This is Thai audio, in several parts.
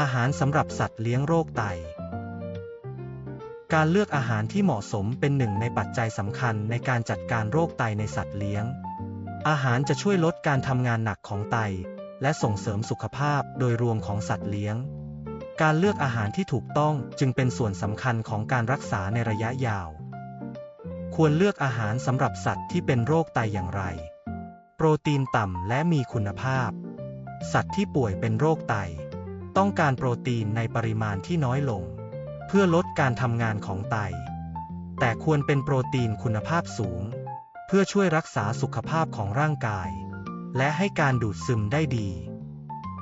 อาหารสำหรับสัตว์เลี้ยงโรคไต การเลือกอาหารที่เหมาะสมเป็นหนึ่งในปัจจัยสำคัญในการจัดการโรคไตในสัตว์เลี้ยง อาหารจะช่วยลดการทำงานหนักของไต และส่งเสริมสุขภาพโดยรวมของสัตว์เลี้ยง การเลือกอาหารที่ถูกต้องจึงเป็นส่วนสำคัญของการรักษาในระยะยาว ควรเลือกอาหารสำหรับสัตว์ที่เป็นโรคไตอย่างไร โปรตีนต่ำและมีคุณภาพ สัตว์ที่ป่วยเป็นโรคไต ต้องการโปรตีนในปริมาณที่น้อยลง เพื่อลดการทำงานของไต แต่ควรเป็นโปรตีนคุณภาพสูง เพื่อช่วยรักษาสุขภาพของร่างกาย และให้การดูดซึมได้ดี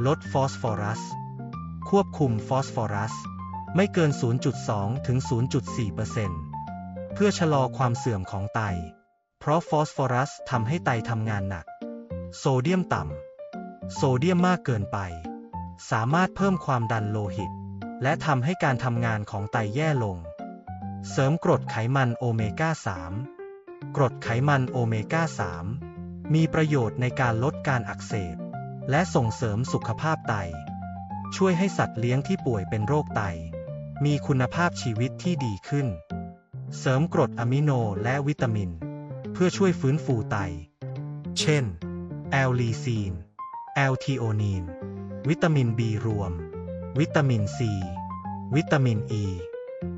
ลดฟอสฟอรัส ควบคุมฟอสฟอรัส ไม่เกิน 0.2 ถึง 0.4%เพื่อชะลอความเสื่อมของไต เพราะฟอสฟอรัสทำให้ไตทำงานหนัก โซเดียมต่ำ โซเดียมมากเกินไป สามารถเพิ่มความดันโลหิต และทำให้การทำงานของไตแย่ลง เสริมกรดไขมันโอเมก้า 3 กรดไขมันโอเมก้า 3 มีประโยชน์ในการลดการอักเสบ และส่งเสริมสุขภาพไต ช่วยให้สัตว์เลี้ยงที่ป่วยเป็นโรคไต มีคุณภาพชีวิตที่ดีขึ้น เสริมกรดอะมิโนและวิตามิน เพื่อช่วยฟื้นฟูไต เช่น แอลลีซีน แอลทีโอนีน วิตามิน B รวม วิตามิน C วิตามิน E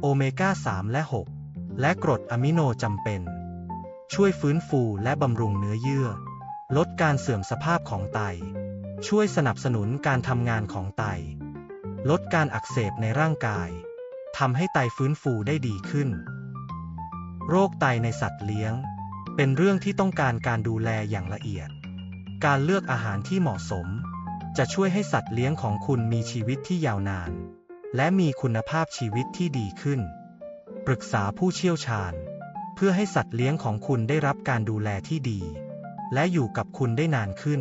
โอเมก้า 3 และ 6 และกรดอะมิโนจำเป็น ช่วยฟื้นฟูและบำรุงเนื้อเยื่อ ลดการเสื่อมสภาพของไต ช่วยสนับสนุนการทำงานของไต ลดการอักเสบในร่างกายทำให้ไตฟื้นฟูได้ดีขึ้น โรคไตในสัตว์เลี้ยง เป็นเรื่องที่ต้องการการดูแลอย่างละเอียด การเลือกอาหารที่เหมาะสม จะช่วยให้สัตว์เลี้ยงของคุณมีชีวิตที่ยาวนาน และมีคุณภาพชีวิตที่ดีขึ้น ปรึกษาผู้เชี่ยวชาญ เพื่อให้สัตว์เลี้ยงของคุณได้รับการดูแลที่ดี และอยู่กับคุณได้นานขึ้น